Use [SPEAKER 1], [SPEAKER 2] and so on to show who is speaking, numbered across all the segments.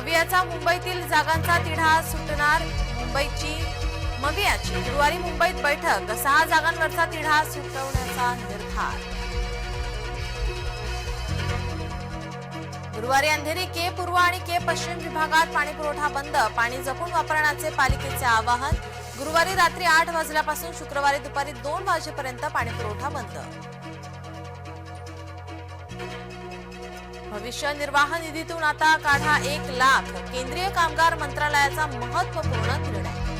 [SPEAKER 1] मवियाचा मुंबईतील जागांचा तिढा सुटणार मुंबईची मवियाची गुरुवारी मुंबईत बैठक सहा जागांवरचा तिढा सुटवण्याचा निर्धार. गुरुवारी अंधेरी के पूर्व आणि के पश्चिम विभागात पाणी पुरवठा बंद पाणी जपून वापरण्याचे पालिकेचे आवाहन. गुरुवारी रात्री आठ वाजल्यापासून शुक्रवारी दुपारी दोन वाजेपर्यंत पाणी पुरवठा बंद. भविष्य निर्वाह निधीतून आता काढा एक लाख. केंद्रीय कामगार मंत्रालयाचा महत्त्वपूर्ण निर्णय.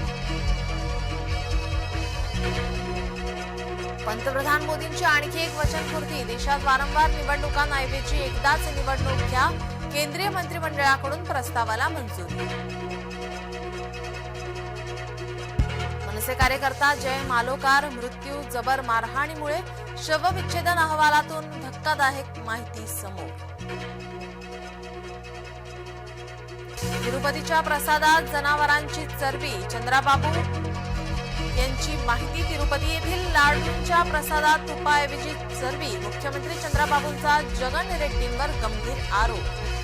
[SPEAKER 1] पंतप्रधान मोदींची आणखी एक वचनपूर्ती देशात वारंवार निवडणुकांऐवजी एकदाच निवडणूक घ्या. केंद्रीय मंत्रिमंडळाकडून प्रस्तावाला मंजुरी. मनसे कार्यकर्ता जय मालोकार मृत्यू जबर मारहाणीमुळे शवविच्छेदन अहवालातून धक्कादायक माहिती समोर. तिरुपतीच्या प्रसादात जनावरांची चरबी चंद्राबाबू यांची माहिती तिरुपती येथील लाडूंच्या प्रसादात तुपाऐवजी चरबी मुख्यमंत्री चंद्राबाबूंचा जगन रेड्डींवर गंभीर आरोप.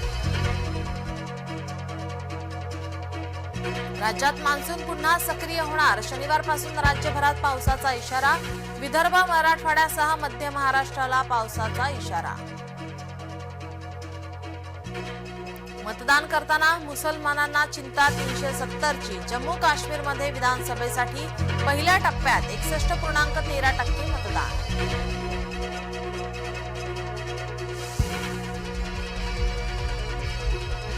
[SPEAKER 1] राज्यात मान्सून पुन्हा सक्रिय होणार. शनिवारपासून राज्यभरात पावसाचा इशारा. विदर्भ मराठवाड्यासह मध्य महाराष्ट्राला पावसाचा इशारा. मतदान करताना मुसलमानांना चिंता तीनशे सत्तरची. जम्मू काश्मीरमध्ये विधानसभेसाठी पहिल्या टप्प्यात एकसष्ट पूर्णांक तेरा टक्के मतदान.